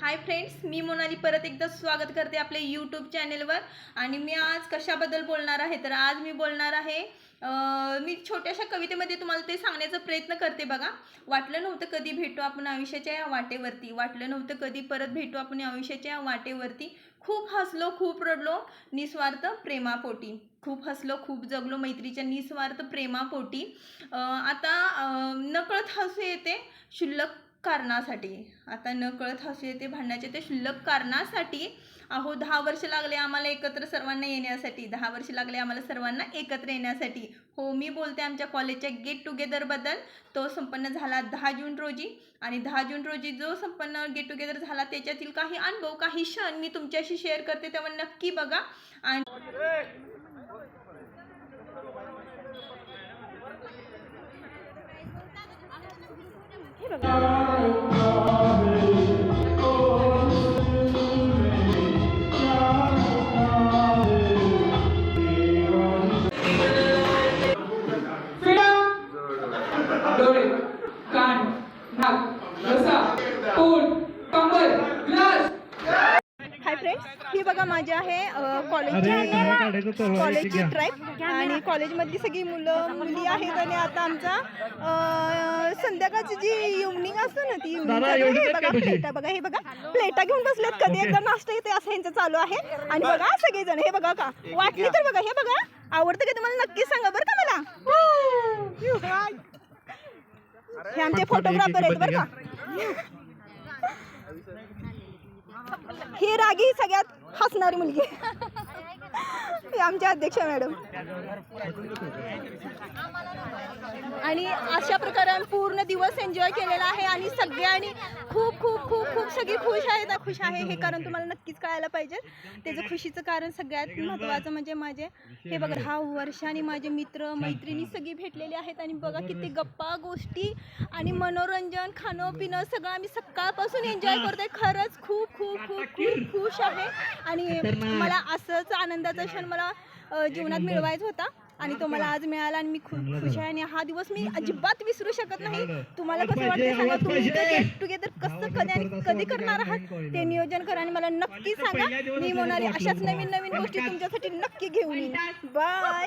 Hi friends मी मोनाली परत एकदा स्वागत करते आपल्या यूट्यूब चॅनेलवर आणि मी आज कशाबद्दल बोलणार आहे? तर आज मी बोलणार आहे मी छोट्याशा कवितेमध्ये तुम्हाला ते सांगण्याचा प्रयत्न करते बघा. वाटलं नव्हतं कधी भेटू आपण आयुष्याच्या या वाटेवरती. वाटलं नव्हतं कधी परत भेटू आपण आयुष्याच्या या वाटेवरती. खूप हसलो खूप रडलो निस्वार्थ प्रेमापोटी. खूप हसलो खूप जगलो मैत्रीच्या निस्वार्थ प्रेमापोटी. आता नकळत हसू येते. क्षुल्लक कारणासाठी. आता न कळत हसू येते भांडण्याचे ते क्षुल्लक कारणासाठी. अहो दहा वर्ष लागले आम्हाला एकत्र सर्वांना येण्यासाठी. दहा वर्ष लागले आम्हाला सर्वांना एकत्र येण्यासाठी. हो मी बोलते आमच्या कॉलेजच्या गेट टुगेदरबद्दल तो संपन्न झाला दहा जून रोजी. आणि दहा जून रोजी जो संपन्न गेट टुगेदर झाला त्याच्यातील काही अनुभव काही क्षण मी तुमच्याशी शेअर करते तेव्हा नक्की बघा. आणि हे बघा बघा माझी आहे कॉलेजची कॉलेजची. ट्राईब आणि कॉलेजमधली सगळी मुलं मुली आहेत आणि आता आमचा संध्याकाळची जी इव्हनिंग असते ना ती इव्हनिंग दादा, एवढी हे आहेत बघा? प्लेटा बघा हे बघा. प्लेटा घेऊन बसलेत कधी? एकदा नाश्ता येते असं यांचं चालू आहे. आणि बघा सगळेजण हे बघा का? वाटली तर बघा हे बघा. आवडतं का तुम्हाला? नक्कीच सांगा बरं का मला. हे आमचे फोटोग्राफर आहेत बरं का? ही रागी सगळ्यात हसणारी मुलगी. आमच्या अध्यक्ष मॅडम. आणि अशा प्रकारे आम्ही पूर्ण दिवस एन्जॉय केलेला आहे आणि सगळ्यांनी खूप खूप खूप खूप सगळी खुश आहेत खुश आहे हे कारण तुम्हाला नक्कीच कळायला पाहिजे. त्याचं खुशीचं कारण सगळ्यात महत्त्वाचं म्हणजे माझे हे बघा दहा वर्षांनी माझे मित्र मैत्रिणी सगळी भेटलेली आहेत आणि बघा किती गप्पा गोष्टी आणि मनोरंजन खाणं पिणं सगळं आम्ही सकाळपासून एन्जॉय करतोय. खरंच खूप खूप खूप खूप खुश आहे. आणि मला असंच आनंदाचा क्षण मला जीवनात मिळवायचा होता. आणि तो मला आज मिळाला आणि मी खूप खुश आहे आणि हा दिवस मी अजिबात विसरू शकत नाही. तुम्हाला कसं वाटतं सांगा? तुम्ही गेट टुगेदर कसं कधी आणि कधी करणार आहात? ते नियोजन करा आणि मला नक्की सांगा. मी म्हणाले अशाच नवीन नवीन गोष्टी तुमच्यासाठी नक्की घेऊन येईन. बाय